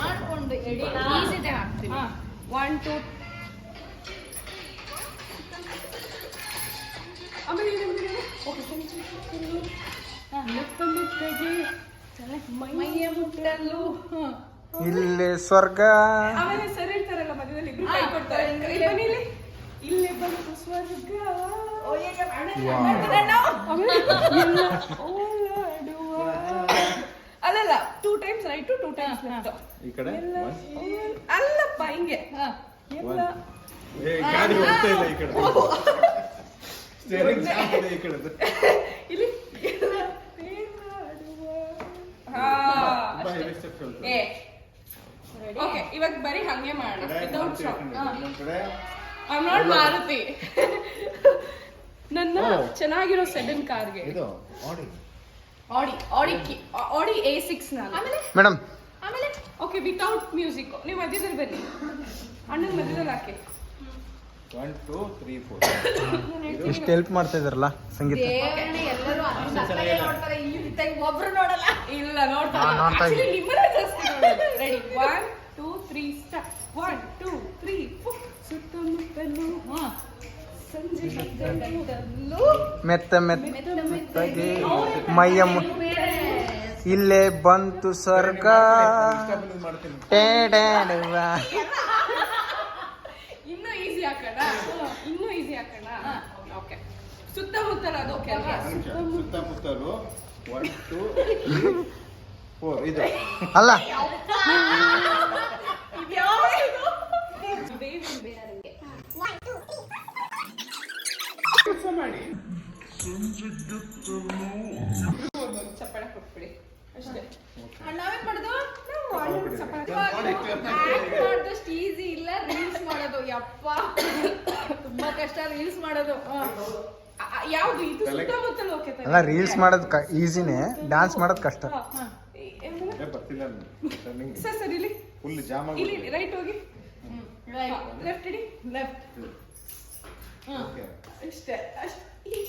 ಮಾಡ್ಕೊಂಡು ಎಡಿ. ಈಸಿದೆ ಹಾಕ್ತೀವಿ. ಒನ್ ಟು ಆಮೇಲೆ ಮೈಯ ಮುಟ್ಟಲು. ಇಲ್ಲಿ ಸ್ವರ್ಗ. ಆಮೇಲೆ ಸರ್ ಹೇಳ್ತಾರಲ್ಲ ಮಧ್ಯದಲ್ಲಿ ಇಬ್ರು ಕೈ ಕೊಡ್ತಾರೆ. ಇಲ್ಲಿ ಬಂತು ಸ್ವರ್ಗ ಎಲ್ಲ ಓಲಾಡುವ. ಅಲ್ಲಲ್ಲ two times right two times left ಈ ಕಡೆ? ಅಲ್ಲಪ್ಪ ಹಿಂಗೆ. ಎಲ್ಲ. ಏ ಗಾಡಿ ಹೋಗ್ತಾ ಇಲ್ಲ ಈ ಕಡೆ. ಸ್ಟೇರಿಂಗ್ ಇದೆ ಈ ಕಡೆ ಇಲ್ಲಿ. ಹಾ, ಓಕೆ ಇವಾಗ ಬರೀ ಹಂಗೆ ಮಾಡೋಣ ವಿತೌಟ್ ಐ ನಾಟ್ ಮಾರುತಿ. ನನ್ನ. ಚೆನ್ನಾಗಿರೋ ಸೆಡನ್ ಕಾರ್ಗೆ ಇದು ಆಡಿ ಆಡಿ ಆಡಿ ಆಡಿ ಎ ಸಿಕ್ಸ್ ನಾನು. ಆಮೇಲೆ? ಮೇಡಮ್ ಆಮೇಲೆ? ಓಕೆ ವಿತೌಟ್ ಮ್ಯೂಸಿಕ್ ನೀವು ಮಧ್ಯದಲ್ಲಿ ಬನ್ನಿ. ಅಣ್ಣನ ಮಧ್ಯದಲ್ಲಿ ಹಾಕಿ. ಒನ್ ಟೂ ತ್ರೀ ಫೋರ್ ಇಷ್ಟು ಹೆಲ್ಪ್ ಮಾಡ್ತಾ ಇದಾರಲ್ಲ ಸಂಗೀತ. ದೇವರನ್ನ ಎಲ್ಲರೂ ನೋಡ್ತಾರೆ. ಒಬ್ರು ನೋಡಲ್ಲ. ಇಲ್ಲ ನೋಡ್ತಾರೆ ನಿಮ್ಮನ್ನೇ ಜಾಸ್ತಿ ready one two three start one two three four ಸುತ್ತಮುತ್ತಲು ಸಂಜೆ ಮಧ್ಯದಲ್ಲೂ ಮೆತ್ತ ಮೆತ್ತಗೆ ಮೈಯ ಇಲ್ಲೇ ಬಂತು ಸ್ವರ್ಗ. ಇನ್ನೂ ಈಸಿ ಹಾಕೋಣ? ಇನ್ನೂ ಈಸಿ ಹಾಕೋಣ? ಓಕೆ ಸುತ್ತಮುತ್ತಲ ಅದು ಓಕೆ ಅಲ್ವಾ. ಸುತ್ತಮುತ್ತಲು ಫೋರ್ ಇದು. ಅಲ್ಲ. ಚಪ್ಪಾಳ ಕೊಟ್ಬಿಡಿ. ಅಷ್ಟೇ. ನಾವೇ ಮಾಡುದು? ನಾವು ಅಣ್ಣನ್ ಚಪ್ಪಾಳೆ ಆಕ್ಟ್ ಮಾಡಿದಷ್ಟು ಈಸಿ ಇಲ್ಲ ರೀಲ್ಸ್ ಮಾಡೋದು. ಯಪ್ಪ. ತುಂಬಾ ಕಷ್ಟ ರೀಲ್ಸ್ ಮಾಡೋದು. ಯಾವ್ದು? ಇದು ತಲೆಗೆ- ಸುತ್ತಮುತ್ತಲು ಓಕೆ ಅಲ್ಲ ರೀಲ್ಸ್ ಮಾಡೋದು ಈಸಿನೇ ಡ್ಯಾನ್ಸ್ ಮಾಡೋದು ಕಷ್ಟ. ಸರ್ ಸರ್ ಇಲ್ಲಿ. ಫುಲ್ ಜಾಮ್ ಇಲ್ಲಿ ರೈಟ್ ಹೋಗಿ. Right. Left Ah, Qual é?